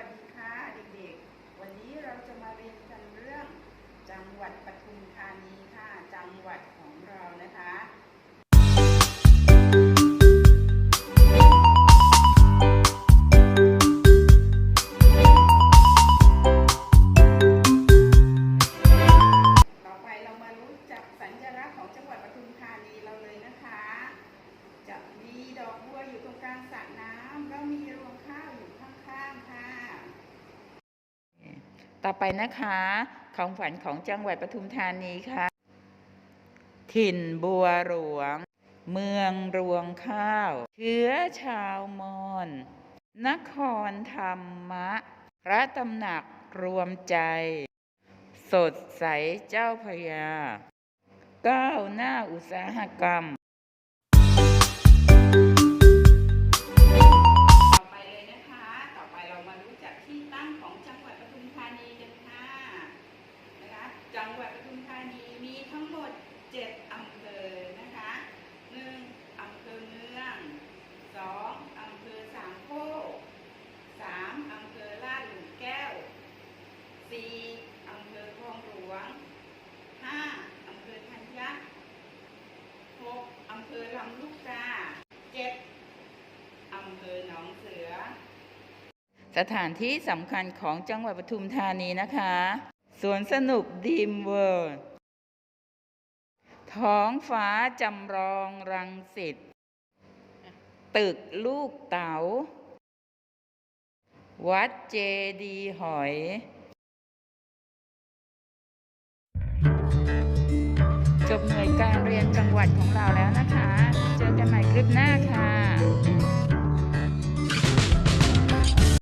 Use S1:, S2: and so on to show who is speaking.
S1: สวัสดีค่ะเด็กๆ วันนี้เราจะ ต่อ
S2: ไปนะคะ ของฝันของจังหวัดปทุมธานีค่ะ ถิ่นบัวหลวง เมืองรวงข้าว เชื้อชาวมอญนครธรรมะ พระตำหนักรวมใจ สดใสเจ้าพยาก้าวหน้าอุตสาหกรรม
S1: จังหวัดปทุมธานีมีทั้งหมด 7 อำเภอนะคะ 1. อำเภอเมือง 2. อำเภอสามโคก 3. อำเภอลาดหลุมแก้ว 4. อำเภอคลองหลวง 5. อำเภอธัญญะ 6. อำเภอลำลูกกา 7. อำเภอหนองเสือ
S2: สถานที่สำคัญของจังหวัดปทุมธานีนะคะ สวนสนุกดีมเวิร์ท้องฟ้าจำลองรังสิต ตึกลูกเต๋า วัดเจดีหอยจบหน่วยการเรียนจังหวัดของเราแล้วนะคะ เจอกันใหม่คลิปหน้าค่ะ